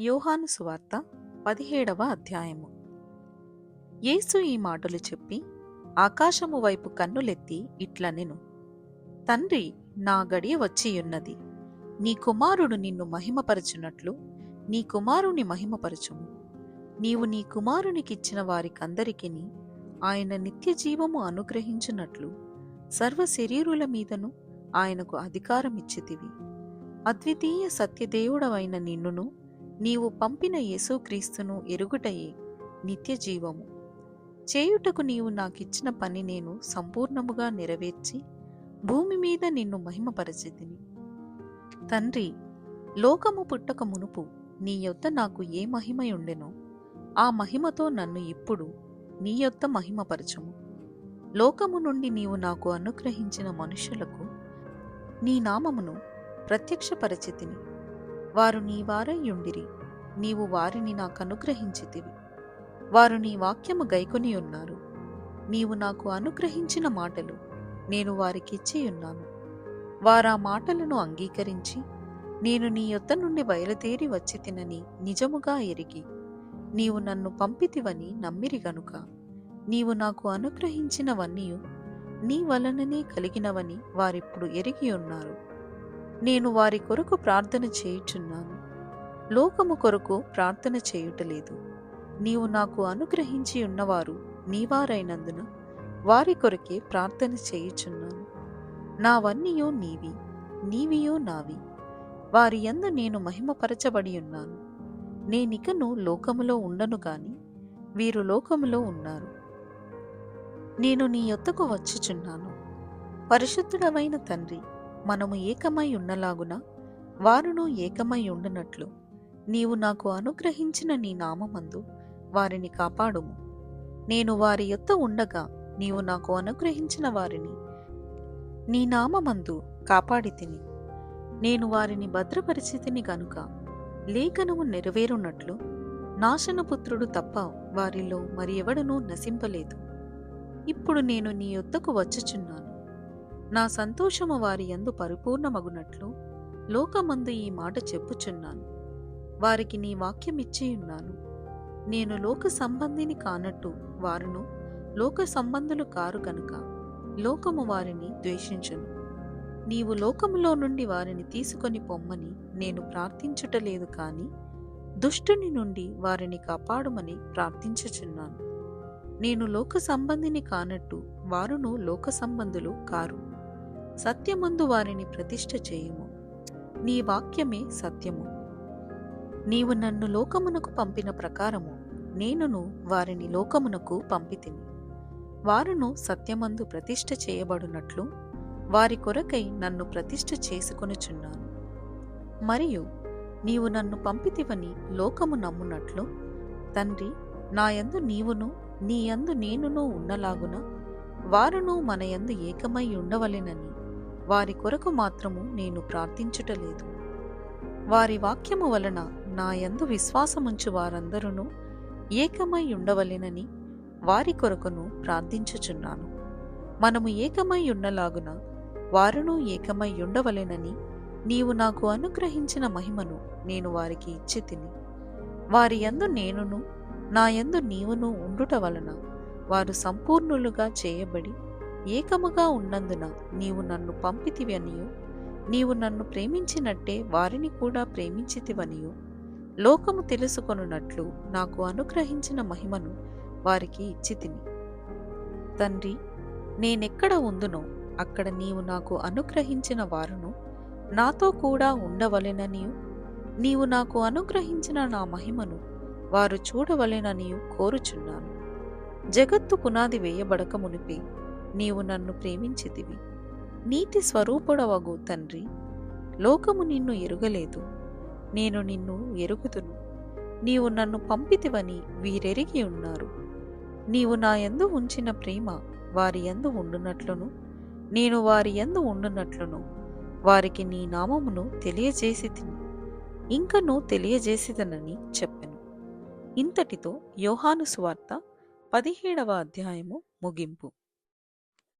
యోహాను సువార్త పదిహేడవ అధ్యాయము. యేసు ఈ మాటలు చెప్పి ఆకాశము వైపు కన్నులెత్తి ఇట్లనెను తండ్రి నా గడియ వచ్చియున్నది. నీ కుమారుడు నిన్ను మహిమపరచునట్లు నీ కుమారుని మహిమపరచుము. నీవు నీ కుమారునికిచ్చిన వారికందరికిని ఆయన నిత్య జీవము అనుగ్రహించినట్లు సర్వ శరీరుల మీదను ఆయనకు అధికారమిచ్చితివి. అద్వితీయ సత్యదేవుడవైన నిన్నును నీవు పంపిన యేసుక్రీస్తును ఎరుగుటయే నిత్య జీవము. చేయుటకు నీవు నాకిచ్చిన పని నేను సంపూర్ణముగా నెరవేర్చి భూమి మీద నిన్ను మహిమపరచితిని తండ్రి లోకము పుట్టక మునుపు నీ యొద్ద నాకు ఏ మహిమయుండెనో ఆ మహిమతో నన్ను ఇప్పుడు నీ యొద్ద మహిమపరచము. లోకము నుండి నీవు నాకు అనుగ్రహించిన మనుషులకు నీ నామమును ప్రత్యక్షపరచితిని వారు నీ వారయ్యుండిరి. నీవు వారిని నాకు అనుగ్రహించితివి వారు నీ వాక్యము గైకొని ఉన్నారు. నీవు నాకు అనుగ్రహించిన మాటలు నేను వారికిచ్చి ఉన్నాను వారా మాటలను అంగీకరించి నేను నీ యొద్ద నుండి బయలుదేరి వచ్చి తినని నిజముగా ఎరిగి నీవు నన్ను పంపితివని నమ్మిరి గనుక నీవు నాకు అనుగ్రహించినవన్నీ నీ వలననే కలిగినవని వారిప్పుడు ఎరిగి ఉన్నారు. నేను వారి కొరకు ప్రార్థన చేయుచున్నాను. లోకము కొరకు ప్రార్థన చేయుటలేదు. నీవు నాకు అనుగ్రహించి ఉన్నవారు నీవారైనందున వారి కొరకే ప్రార్థన చేయుచున్నాను. నావన్నీయో నీవి నీవియో నావి. వారి యందు నేను మహిమపరచబడి ఉన్నాను. నేనికను లోకములో ఉండను గాని వీరు లోకములో ఉన్నారు. నేను నీ యొద్దకు వచ్చుచున్నాను. పరిశుద్ధుడమైన తండ్రి మనము ఏకమై ఉన్నలాగున వారును ఏకమై ఉండునట్లు. నీవు నాకు అనుగ్రహించిన నీ నామమందు వారిని కాపాడుము. నేను వారి యొద్ద ఉండగా నీవు నాకు అనుగ్రహించిన వారిని నీ నామమందు కాపాడి తిని. నేను వారిని భద్రపరిచితిని గనుక లేఖనము నెరవేరునట్లు నాశనపుత్రుడు తప్ప వారిలో మరి ఎవడనూ నశింపలేదు. ఇప్పుడు నేను నీ యొద్దకు వచ్చుచున్నాను. నా సంతోషము వారి యందు పరిపూర్ణమగునట్లు లోకమందు ఈ మాట చెప్పుచున్నాను. వారికి నీ వాక్యమిచ్చియున్నాను నేను లోక సంబంధిని కానట్టు వారును లోక సంబంధులు కారు కనుక లోకము వారిని ద్వేషించును. నీవు లోకములో నుండి వారిని తీసుకొని పొమ్మని నేను ప్రార్థించుటలేదు కాని దుష్టుని నుండి వారిని కాపాడుమని ప్రార్థించుచున్నాను. నేను లోక సంబంధిని కానట్టు వారును లోక సంబంధులు కారు. సత్యమందు వారిని ప్రతిష్ఠ చేయుము. నీ వాక్యమే సత్యము. నీవు నన్ను లోకమునకు పంపిన ప్రకారము నేనును వారిని లోకమునకు పంపితిని. వారును సత్యమందు ప్రతిష్ఠ చేయబడునట్లు వారి కొరకై నన్ను ప్రతిష్ఠ చేసుకొనుచున్నాను. మరియు నీవు నన్ను పంపితివని లోకము నమ్మునట్లు తండ్రి నాయందు నీవును నీయందు నేనును ఉన్నలాగున వారును మనయందు ఏకమై ఉండవలెనని వారి కొరకు మాత్రము నేను ప్రార్థించుటలేదు. వారి వాక్యము వలన నా యందు విశ్వాసముంచు వారందరూ ఏకమై ఉండవలెనని వారి కొరకును ప్రార్థించుచున్నాను. మనము ఏకమై ఉన్నలాగున వారును ఏకమై ఉండవలెనని నీవు నాకు అనుగ్రహించిన మహిమను నేను వారికి ఇచ్చి తిని వారి యందు నేనును నా యందు నీవును ఉండుట వలన వారు సంపూర్ణులుగా చేయబడి ఏకముగా ఉన్నందున నీవు నన్ను పంపితివనియు. నీవు నన్ను ప్రేమించినట్టే వారిని కూడా ప్రేమించితివనియు. లోకము తెలుసుకొనున్నట్లు నాకు అనుగ్రహించిన మహిమను వారికి ఇచ్చితిని. తండ్రి నేనెక్కడ ఉందునో అక్కడ నీవు నాకు అనుగ్రహించిన వారును నాతో కూడా ఉండవలెననియు. నీవు నాకు అనుగ్రహించిన నా మహిమను వారు చూడవలెననియు కోరుచున్నాను. జగత్తు పునాది వేయబడక మునిపే నీవు నన్ను ప్రేమించితివి. నీతి స్వరూపుడవగు తండ్రి. లోకము నిన్ను ఎరుగలేదు. నేను నిన్ను ఎరుగుదును. నీవు నన్ను పంపితివని వీరెరిగి ఉన్నారు. నీవు నా యందు ఉంచిన ప్రేమ వారి యందు ఉండునట్లును. నేను వారి యందు ఉండునట్లును. వారికి నీ నామమును తెలియజేసి తిని ఇంకను తెలియజేసిదనని చెప్పెను. ఇంతటితో యోహాను సువార్త పదిహేడవ అధ్యాయము ముగింపు.